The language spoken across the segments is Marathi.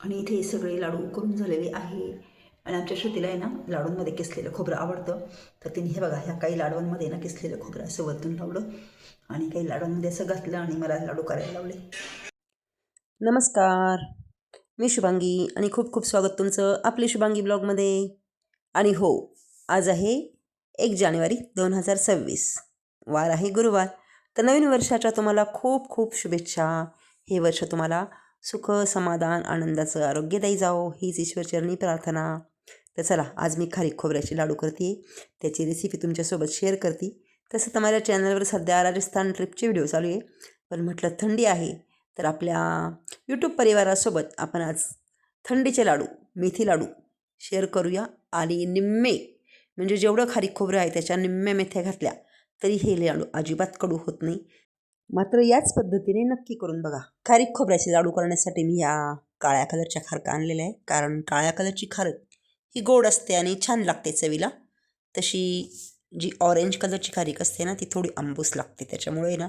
आणि इथे सगळे लाडू करून झालेले आहे. आणि आमच्या श्रुतीला आहे ना लाडूंमध्ये किसलेलं खोबरं आवडतं. तर तिने हे बघा ह्या काही लाडवांमध्ये ना किसलेलं खोबरं असं वरतून लावलं आणि काही लाडवांमध्ये असं घातलं आणि मला लाडू करायला लावले. नमस्कार. मी शुभांगी आणि खूप खूप स्वागत तुमचं आपली शुभांगी ब्लॉगमध्ये. आणि हो आज आहे एक जानेवारी दोन हजार सव्वीस. वार आहे गुरुवार. तर नवीन वर्षाच्या तुम्हाला खूप खूप शुभेच्छा. हे वर्ष तुम्हाला सुख समाधान आनंदाचं आरोग्यदायी जाओ हीच ईश्वरचरणी प्रार्थना. तर चला आज मी खारीक खोबऱ्याचे लाडू करते. त्याची रेसिपी तुमच्यासोबत शेअर करते. तसं तर माझ्या चॅनलवर सध्या राजस्थान ट्रिपचे व्हिडिओ चालू आहे. पण म्हटलं थंडी आहे तर आपल्या यूट्यूब परिवारासोबत आपण आज थंडीचे लाडू मेथी लाडू शेअर करूया. आणि निम्मे म्हणजे जेवढं खारीक खोबरं आहे त्याच्या निम्म्या मेथ्या घातल्या तरी हे लाडू अजिबात कडू होत नाही. मात्र याच पद्धतीने नक्की करून बघा. खारीक खोबऱ्याचे लाडू करण्यासाठी मी या काळ्या कलरच्या खारका आणलेल्या आहे कारण काळ्या कलरची खारक ही गोड असते आणि छान लागते चवीला. तशी जी ऑरेंज कलरची खारीक असते ना ती थोडी आंबूस लागते. त्याच्यामुळे ना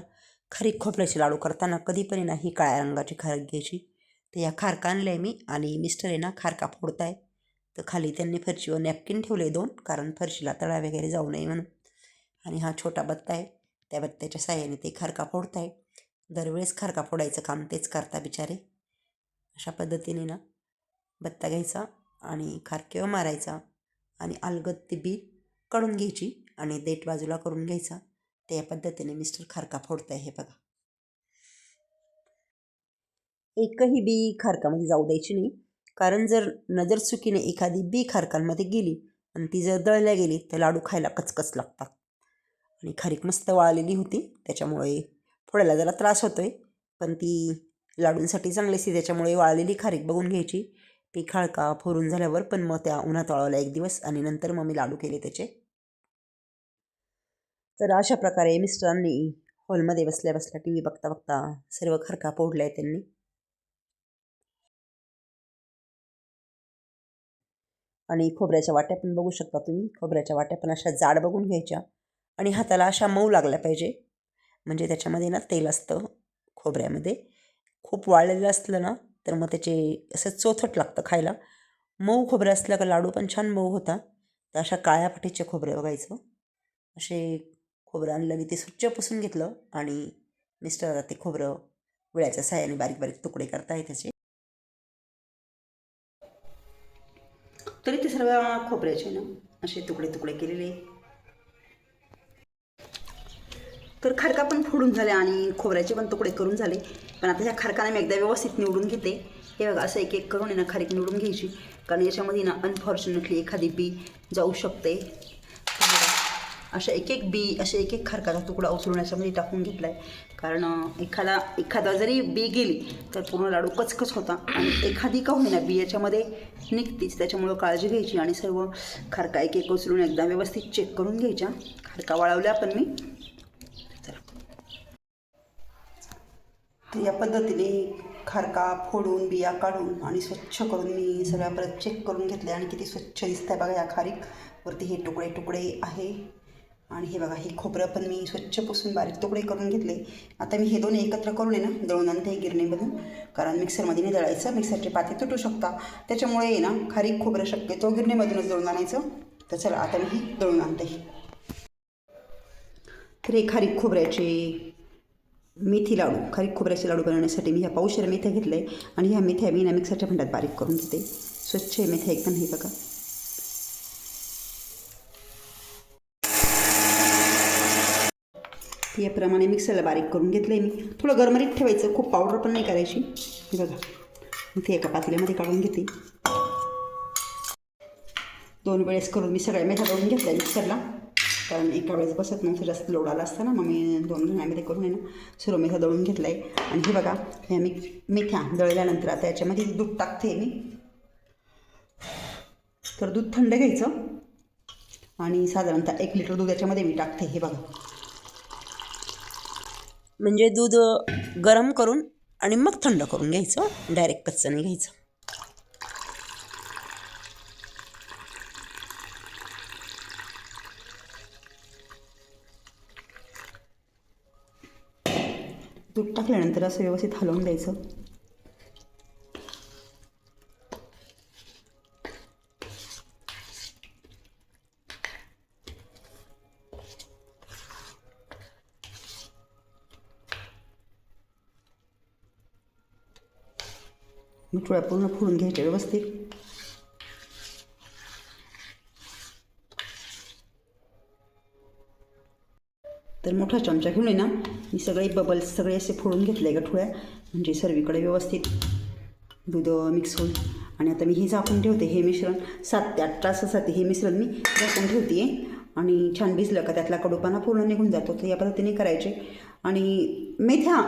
खारीक खोबऱ्याचे लाडू करताना कधी पण आहे ना ही काळ्या रंगाची खारक घ्यायची. तर या खारका आणल्या आहे मी आणि मिस्टर आहे ना खारका फोडताय. तर खाली त्यांनी फरशीवर नॅपकिन ठेवले दोन कारण फरशीला तळा वगैरे जाऊ नये म्हणून. आणि हा छोटा बत्ता आहे. त्या बत्त्याच्या साह्याने ते खारका फोडताय. दरवेळेस खारका फोडायचं काम तेच करता बिचारे. अशा पद्धतीने ना बत्ता घ्यायचा आणि खारकेवर मारायचा आणि अलगद ती बी काढून घ्यायची आणि देठ बाजूला करून घ्यायचा. त्या पद्धतीने मिस्टर खारका फोडताय हे बघा. एकही बी खारकामध्ये जाऊ द्यायची नाही. कारण जर नजर चुकीने एखादी बी खारकांमध्ये गेली आणि ती जर दळल्या गेली तर लाडू खायला कचकच लागतात. आणि खारीक मस्त वाळलेली होती. त्याच्यामुळे फोडायला जरा त्रास होतो आहे पण ती लाडूंसाठी चांगली असते त्याच्यामुळे वाळलेली खारीक बघून घ्यायची. ती खाळका फोरून झाल्यावर पण मग त्या उन्हात वाळवल्या एक दिवस आणि नंतर मग मी लाडू केले त्याचे. तर अशा प्रकारे मिस्टरांनी हॉलमध्ये बसल्या बसल्या टी व्ही बघता बघता सर्व खरका फोडल्या आहे त्यांनी. आणि खोबऱ्याच्या वाट्या पण बघू शकता तुम्ही. खोबऱ्याच्या वाट्या पण अशा जाड बघून घ्यायच्या. आणि हाताला अशा मऊ लागल्या पाहिजे. म्हणजे त्याच्यामध्ये ना तेल असतं खोबऱ्यामध्ये. खूप वाळलेलं असलं ना तर मग त्याचे असं चोथट लागतं खायला. मऊ खोबरं असलं का लाडू पण छान मऊ होता. तर अशा काळ्या पाठीचे खोबरे बघायचं. असे खोबरं आणलं मी ते स्वच्छ पुसून घेतलं आणि मिस्टर आता ते खोबरं विळ्याच्या साह्याने बारीक बारीक तुकडे करता आहे त्याचे. तरी ते सर्व खोबऱ्याचे ना असे तुकडे तुकडे केलेले. तर खारका पण फोडून झाले आणि खोबऱ्याचे पण तुकडे करून झाले. पण आता ह्या खारकाने मी एकदा व्यवस्थित निवडून घेते. हे बघा असं एक एक करून आहे ना खारीक निवडून घ्यायची. कारण याच्यामध्ये ना अनफॉर्च्युनेटली एखादी बी जाऊ शकते. अशा एक एक बी असे एक एक खारकाचा तुकडा उचलून याच्यामध्ये टाकून घेतला आहे कारण एखादा एखादा जरी बी गेली तर पूर्ण लाडू कचकच होता. आणि एखादी का होईना बी याच्यामध्ये निघतीच. त्याच्यामुळं काळजी घ्यायची आणि सर्व खारका एक एक उचलून एकदा व्यवस्थित चेक करून घ्यायच्या. खारका वाळवल्या पण मी. तर या पद्धतीने खारका फोडून बिया काढून आणि स्वच्छ करून मी सगळ्या परत चेक करून घेतले आणि किती स्वच्छ दिसत आहे बघा या खारीक. वरती हे तुकडे तुकडे आहे. आणि हे बघा हे खोबरं पण मी स्वच्छ पुसून बारीक तुकडे करून घेतले. आता मी हे दोन्ही एकत्र करून आहे ना दळून आणते गिरणीमधून कारण मिक्सरमध्ये नाही दळायचं मिक्सरचे पाते तुटू शकता. त्याच्यामुळे आहे ना खारीक खोबरं शक्यतो गिरणीमधूनच दळून आणायचं. तर चला आता मी हे दळून आणते. तर हे खारीक खोबऱ्याचे मेथी लाडू खारीक खोबऱ्याचे लाडू बनवण्यासाठी मी ह्या पावशेर मेथ्या घेतल्या आहे आणि ह्या मेथ्या मी ना मिक्सरच्या भांड्यात बारीक करून घेते. स्वच्छ आहे मेथ्या एकदम हे बघा. याप्रमाणे मिक्सरला बारीक करून घेतलं आहे मी. थोडं गरमरीत ठेवायचं खूप पावडर पण नाही करायची. हे बघा. ते एका पातळीमध्ये काढून घेते. दोन वेळेस करून मी सगळ्या मेथ्या काढून घेतल्या मिक्सरला. कारण एका वेळेस बसत नव्हतं जास्त लोड आला असता ना मग मी दोन घण्यामध्ये करून आहे ना सर्व दळून घेतलं आहे आणि हे बघा हे मी मेथ्या दळल्यानंतर आता याच्यामध्ये दूध टाकते मी. तर दूध थंड घ्यायचं. आणि साधारणतः एक लिटर दूध याच्यामध्ये मी टाकते हे बघा. म्हणजे दूध गरम करून आणि मग थंड करून घ्यायचं डायरेक्ट कच्चं नाही घ्यायचं. दूध टाकल्यानंतर असं व्यवस्थित हलवून द्यायचं. मी पूर्ण फोडून घ्यायच्या व्यवस्थित. तर मोठा चमचा घेऊन आहे ना. मी सगळे बबल्स सगळे असे फोडून घेतले गठुळ्या म्हणजे सर्वीकडे व्यवस्थित. दूध मिक्स होईल आणि आता मी हे झाकून ठेवते हे मिश्रण. सात ते आठ तासासाठी हे मिश्रण मी झाकून ठेवते. आणि छान भिजलं का त्यातला कडूपाना पूर्ण निघून जातो. तर या पद्धतीने करायचे. आणि मेथ्या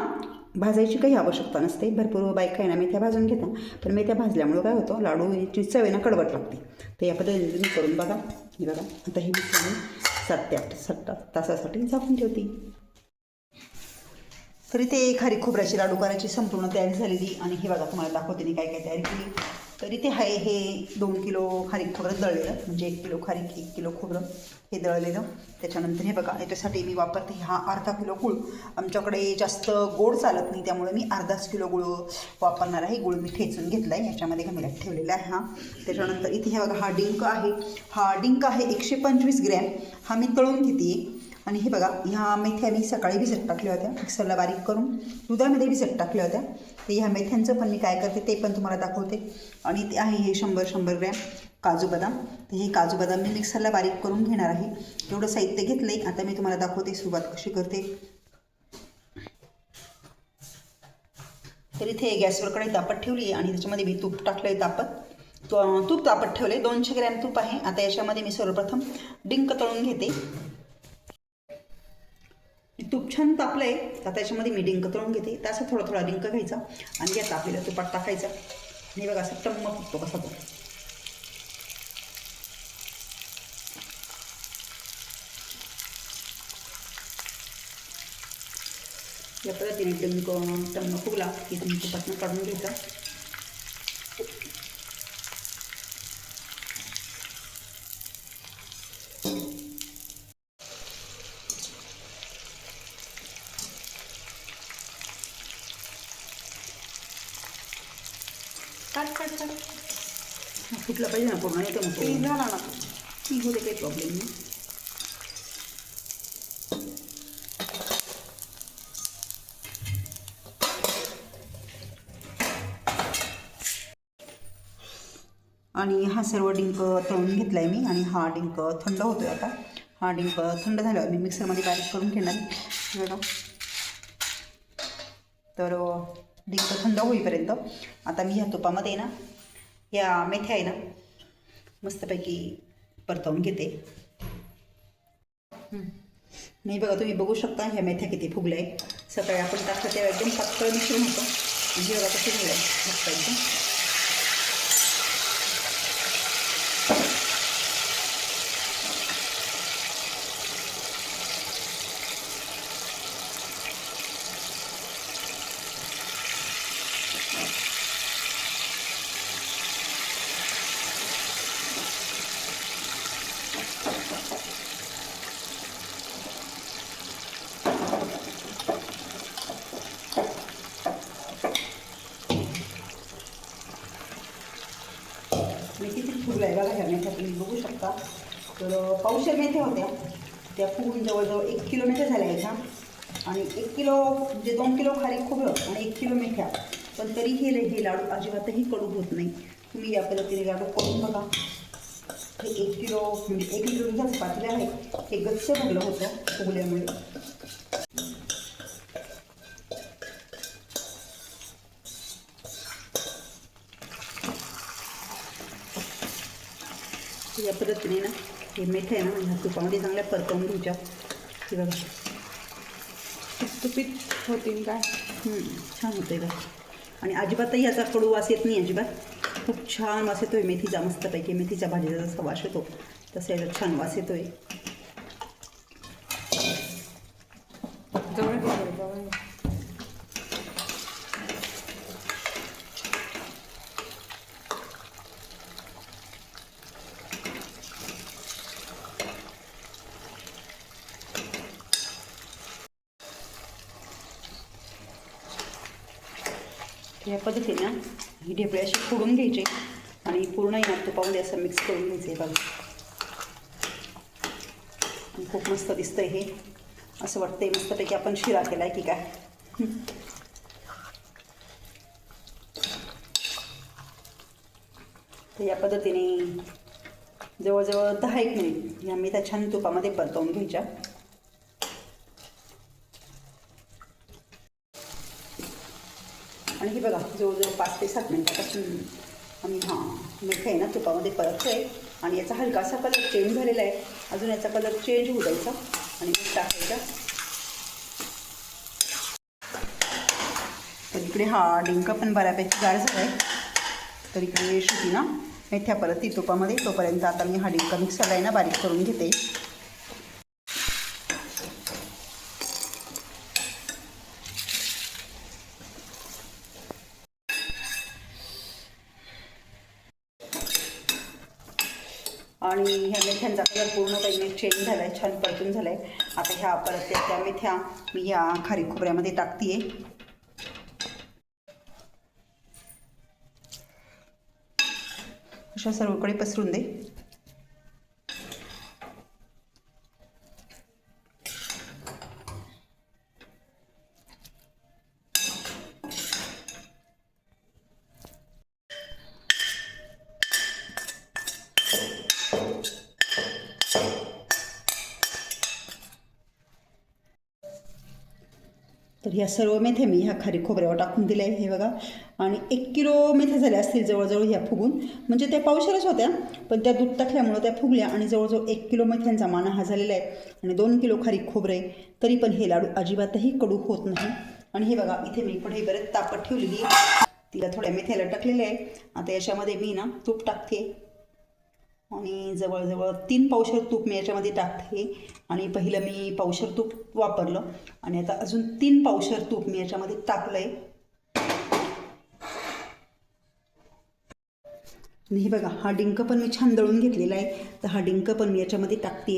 भाजायची काही आवश्यकता नसते. भरपूर बायका आहे ना मेथ्या भाजून घेता पण मेथ्या भाजल्यामुळं काय होतं? लाडू चव आहे ना कडवट लागते. तर या पद्धतीने तुम्ही करून बघा. हे बघा. आता हे मिश्रण सात ते आठ सात तासासाठी झाकून ठेवते. तरी इथे खारी खोबऱ्याची लाडू करायची संपूर्ण तयारी झालेली आणि हे बघा तुम्हाला दाखवते मी काय काय तयारी केली. तरी ते आहे हे दोन किलो खारीक खोबरं दळलेलं म्हणजे एक किलो खारीक एक किलो खोबरं हे दळलेलं. त्याच्यानंतर हे बघा याच्यासाठी मी वापरते हा अर्धा किलो गुळ. आमच्याकडे जास्त गोड चालत नाही त्यामुळे मी अर्धाच किलो गुळ वापरणार आहे. गुळ मी ठेचून घेतला आहे याच्यामध्ये घमेल्यात ठेवलेला आहे हा. त्याच्यानंतर इथे हे बघा हा डिंक आहे. हा डिंक आहे एकशे पंचवीस ग्रॅम. हा मी तळून घेते. आणि हे बघा ह्या मेथ्या मी सकाळी भिजत टाकल्या होत्या. मिक्सरला बारीक करून दुधामध्ये भिजत टाकल्या होत्या. तर ह्या मेथ्यांचं पण मी काय करते ते पण तुम्हाला दाखवते. आणि ते आहे हे शंभर शंभर ग्रॅम काजू बदाम. तर हे काजू बदाम मी मिक्सरला बारीक करून घेणार आहे. एवढं साहित्य घेतलं आहे आता मी तुम्हाला दाखवते सुरुवात कशी करते. तर इथे गॅसवर तापत ठेवली आहे आणि त्याच्यामध्ये मी तूप टाकलं आहे तापत तूप तापत ठेवले दोनशे ग्रॅम तूप आहे. आता याच्यामध्ये मी सर्वप्रथम डिंक तळून घेते. तूप छान तापलं आहे आता त्याच्यामध्ये मी डिंक तळून घेते. त्याचा थोडा थोडा डिंक घ्यायचा आणि या तापलेल्या तुपात टाकायचा. आणि बघा असं टम्म फुटतो कसा तो. या पद्धतीने डिंक टम्म फुगला की तुम्ही तुपातून काढून घ्यायचा. ना पूर्ण तो. झाला ना ठीक होते काही प्रॉब्लेम नाही. आणि हा सर्व डिंक तळून घेतला आहे मी आणि हा डिंक थंड होतोय आता. हा डिंक थंड झाल्यावर मी मिक्सरमध्ये बारीक करून घेणार तर डिंक थंड होईपर्यंत आता मी ह्या तुपामध्ये ना या मेथ्या आहे ना मस्तपैकी परतवून घेते. नाही बघा तुम्ही बघू शकता ह्या मेथ्या किती फुगल्या आहे सकाळी आपण टाकलं तेव्हा एकदम पातळ मिश्रण होतं. हे बघा कसं आहे मस्त एकदम आणि किती फुगल्या आहे बघा ह्या मेथ्या तुम्ही बघू शकता तर पावशे मेथ्या होत्या. त्या फुगून जवळजवळ एक किलो मेथ्या झाल्या ह्याच्या आणि एक किलो म्हणजे दोन किलो खारी खोबरं आणि एक किलो मेथ्या. पण तरी हे हे लाडू अजिबातही कडू होत नाही. तुम्ही या पद्धतीने लाडू करून बघा. हे एक किलो म्हणजे एक लिटर दुधाचं पातेलं आहे. हे गच्च भरलं होतं फुगल्यामुळे. या पद्धतीने ना हे मेथ्या आहे ना ह्या तुपामध्ये चांगल्या परतवून घ्यायच्या. हे बघा. तुपीत होतील काय? छान होतं का आणि अजिबातही याचा कडू वास येत नाही अजिबात. खूप छान वास येतोय मेथीचा मस्तपैकी मेथीच्या भाजीचा जसा वास येतो तसा याचा छान वास येतोय. जवळ या पद्धतीने ही ढेपळे अशी फोडून घ्यायचे आणि पूर्ण येणार तुपामध्ये असं मिक्स करून घ्यायचे बघा. खूप मस्त दिसतंय हे. असं वाटतंय मस्तपैकी आपण शिरा केला आहे की काय. तर या पद्धतीने जवळजवळ दहा एक मिनिट या त्या छान तुपामध्ये परतवून घ्यायच्या. आणि हे बघा जवळजवळ पाच ते सात मिनिटापासून आम्ही हां मीठ आहे ना तुपामध्ये परततो आहे आणि याचा हलकासा कलर चेंज झालेला आहे. अजून याचा कलर चेंज होऊ द्यायचा. आणि टाकायचा. तर इकडे हा डिंक पण बऱ्यापैकी गाड झाला आहे तर इकडे शेती ना मेथ्या परत ती तुपामध्ये. तोपर्यंत आता मी हा डिंक मिक्सरला आहे ना बारीक करून घेते. आणि ह्या मेथ्यांचा कलर पूर्णपणे चेंज झाला आहे छान परतून झाला आहे आता ह्या परत त्या मेथ्या मी या खारी खोबऱ्यामध्ये टाकते अशा सर्वकडे पसरून दे. ह्या सर्व मेथ्या मी ह्या खारी खोबऱ्यावर टाकून दिल्या आहे हे बघा. आणि एक किलो मेथ्या झाल्या असतील जवळजवळ ह्या फुगून. म्हणजे त्या पावसाळ्याच होत्या पण त्या दूध टाकल्यामुळं त्या फुगल्या आणि जवळजवळ एक किलो मेथ्यांचा माना हा झालेला आहे. आणि दोन किलो खारी खोबरे तरी पण हे लाडू अजिबातही कडू होत नाही. आणि हे बघा इथे मी कढई बरेच तापत ठेवलेली आहे. तिला थोड्या मेथ्याला टाकलेलं आहे आता याच्यामध्ये मी ना तूप टाकते. आणि जवळजवळ तीन पावशर तूप मी याच्यामध्ये टाकते. आणि पहिलं मी पावशर तूप वापरलं. आणि आता अजून तीन पावशर तूप मी याच्यामध्ये टाकलं आहे आणि हे बघा हा डिंक पण मी छान दळून घेतलेला आहे. तर हा डिंक पण मी याच्यामध्ये टाकते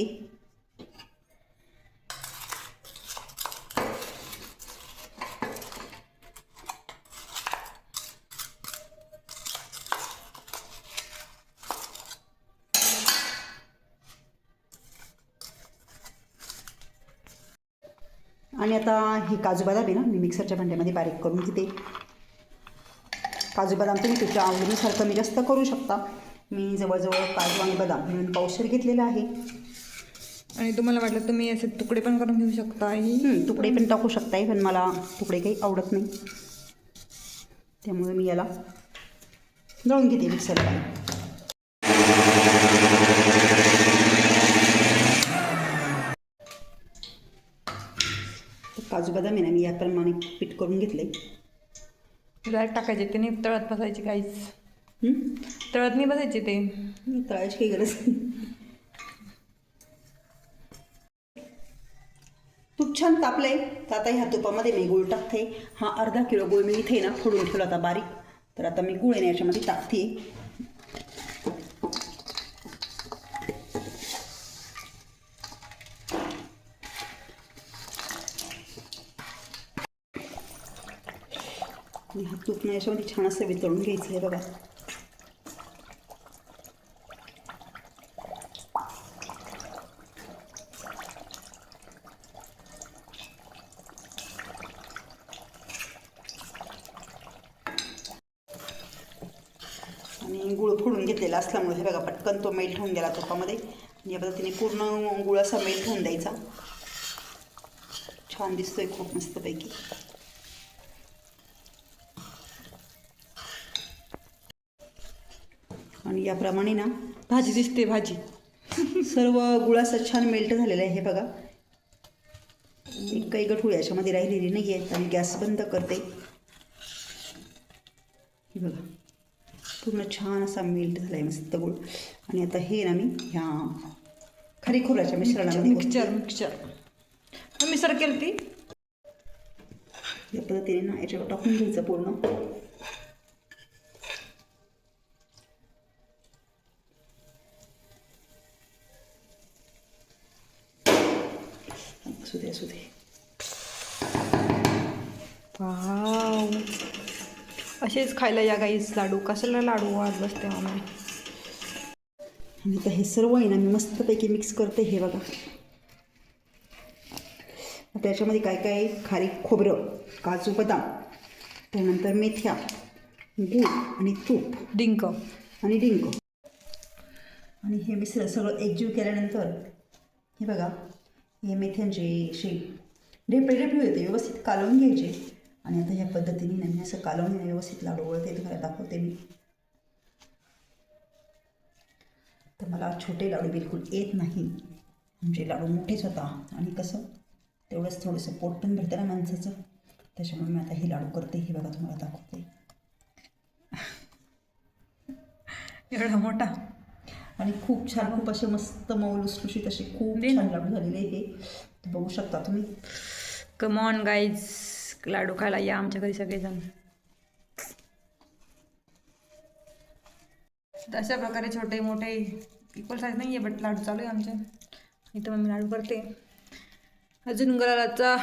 आणि आता हे काजू बदाम आहे ना मी मिक्सरच्या भांड्यामध्ये बारीक करून घेते. काजू बदाम तुम्ही तुमच्या आवडीनुसार कमी जास्त करू शकता. मी जवळजवळ काजू आणि बदाम मिळून पावशर घेतलेला आहे. आणि तुम्हाला वाटलं तुम्ही असे तुकडे पण करून घेऊ शकता तुकडे पण टाकू शकताय पण मला तुकडे काही आवडत नाही. त्यामुळे मी याला दळून घेते मिक्सरला. काजू बदाम आहे ना मी याप्रमाणे पीठ करून घेतले डायरेक्ट टाकायचे ते नाही? तळत बसायची काहीच. तळत नाही बसायचे ते. तळायची काही गरज नाही. तूप छान तापलंय. तर आता ह्या तुपामध्ये मी गूळ टाकते. हा अर्धा किलो गूळ मी इथे ना फोडून ठेवला आता बारीक. तर आता मी गूळ याच्यामध्ये टाकते. मी याच्यामध्ये छान असं वितळून घ्यायचं आहे बघा. आणि गुळ फोडून घेतलेला असल्यामुळे हे बघा पटकन तो मेल्ट होऊन गेला तुपामध्ये. आणि या पद्धतीने पूर्ण गुळ असा मेल्ट होऊन द्यायचा. छान दिसतोय खूप मस्तपैकी. आणि याप्रमाणे ना भाजी दिसते भाजी. सर्व गुळ असं छान मेल्ट झालेलं आहे हे बघा. एक काही गठूळ याच्यामध्ये राहिलेली नाही आहेत आणि गॅस बंद करते. हे बघा. पूर्ण छान असा मेल्ट झाला आहे मस्त गुळ. आणि आता हे ना मी ह्या खरी खोबऱ्याच्या मिश्रणामध्ये मिक्सचर मिक्सचर मी सर केली ती या पद्धतीने ना याच्यावर टाकून घ्यायचं पूर्ण. असेच खायला या गाईस लाडू. कशाला लाडू आज बसते मम्मी आणि आता हे सर्व आहे ना मी मस्तपैकी मिक्स करते हे बघा. आता याच्यामध्ये काय काय? खारीक खोबरं काजू बदाम त्यानंतर मेथ्या गूळ आणि तूप. डिंक. आणि डिंक. आणि हे मिश्रण सगळं एकजीव केल्यानंतर हे बघा हे मेथ्यांचे असे ढेपळे ढेपळे होते व्यवस्थित कालवून घ्यायचे. आणि आता ह्या पद्धतीने ना मी असं कालवून व्यवस्थित लाडू वळते तुम्हाला दाखवते मी. तर मला छोटे लाडू बिलकुल येत नाही. म्हणजे लाडू मोठेच होता आणि कसं तेवढंच थोडंसं पोट पण भरतं ना माणसाचं. त्याच्यामुळे मी आता हे लाडू करते हे बघा तुम्हाला दाखवते. एवढा मोठा. आणि खूप छान खूप असे मस्त मऊ लुसलुशीत असे खूप. छान लाडू झालेले हे. बघू शकता तुम्ही. कमॉन गाईज लाडू खायला या आमच्या घरी सगळेजण. अशा प्रकारे छोटे मोठे इक्वल साईज नाही आहे बट लाडू चालू आहे आमचे. इथं मम्मी लाडू करते. अजून गुलालाचा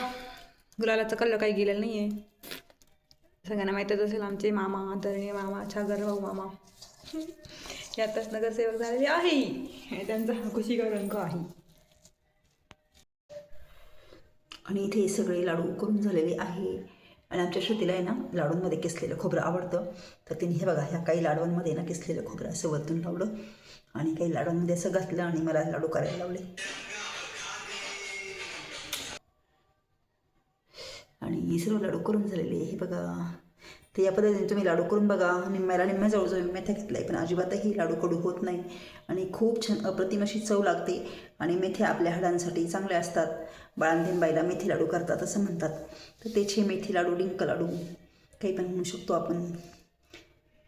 गुलालाचा कलर काही गेलेला नाही आहे सगळ्यांना माहीतच असेल आमचे मामा धरणे मामा छागर भाऊ मामा. यातच नगरसेवक झालेले आहे. त्यांचा हा खुशी रंग आहे? आणि इथे सगळे लाडू करून झालेले आहे. आणि आमच्या श्रुतीला आहे ना लाडूंमध्ये किसलेलं खोबरं आवडतं. तर तिने हे बघा ह्या काही लाडवांमध्ये ना किसलेलं खोबरं असं वरतून लावलं. आणि काही लाडूंमध्ये असं घातलं आणि मला लाडू करायला लावले. आणि सर्व लाडू करून झालेले हे बघा. तर या पद्धतीने तुम्ही लाडू करून बघा. निम्म्याला निम्म्या जवळजवळ मेथ्या घेतला आहे पण अजिबातही लाडू कडू होत नाही. आणि खूप छान अप्रतिम अशी चव लागते. आणि मेथ्या आपल्या हाडांसाठी चांगल्या असतात. बाळांतीन बाईला मेथी लाडू करतात असं म्हणतात. तर त्याचे मेथी लाडू डिंक लाडू काही पण म्हणू शकतो आपण.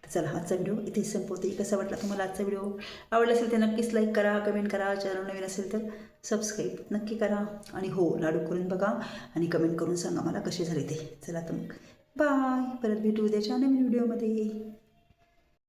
चला आजचा व्हिडिओ इथे संपवते. कसा वाटला तुम्हाला आजचा व्हिडिओ? आवडला असेल तर नक्कीच लाईक करा कमेंट करा. चॅनल नवीन असेल तर सबस्क्राईब नक्की करा. आणि हो लाडू करून बघा. आणि कमेंट करून सांगा मला कसे झाले ते. चला तर मग बाय. परत भेटू उद्याच्या नवीन व्हिडिओमध्ये